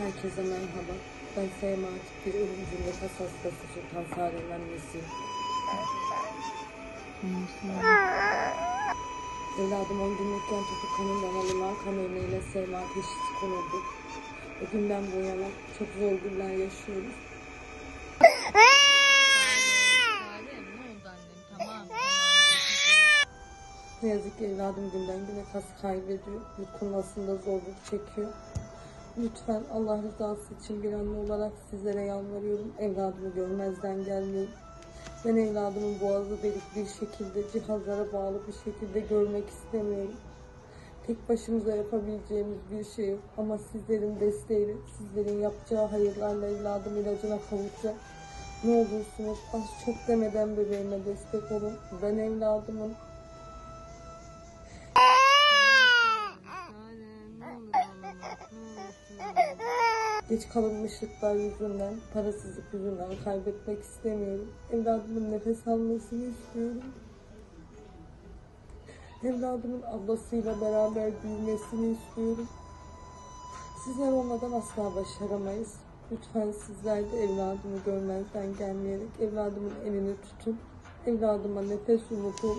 Herkese merhaba. Ben Seyma Atik, bir ölümcül nefes hastası Sultan Sare'nin annesiyim. Evladım 10 günlükken topuk kanından alınan kan örneğiyle Seyma teşhisi konuldu. O günden bu yana çok zor günler yaşıyoruz. Ne yazık ki evladım günden güne kas kaybediyor. Yutkunmasında zorluk çekiyor. Lütfen Allah rızası için bir anne olarak sizlere yalvarıyorum. Evladımı görmezden gelmeyin. Ben evladımın boğazı delik bir şekilde, cihazlara bağlı bir şekilde görmek istemiyorum. Tek başımıza yapabileceğimiz bir şey yok. Ama sizlerin desteğiyle, sizlerin yapacağı hayırlarla evladım ilacına kavuşacak. Ne olursunuz az çok demeden bebeğime destek olun. Ben evladımın Geç kalınmışlıklar yüzünden, parasızlık yüzünden kaybetmek istemiyorum. Evladımın nefes almasını istiyorum. Evladımın ablasıyla beraber büyümesini istiyorum. Sizler olmadan asla başaramayız. Lütfen sizler de evladımı görmezden gelmeyerek evladımın elini tutun. Evladıma nefes olun.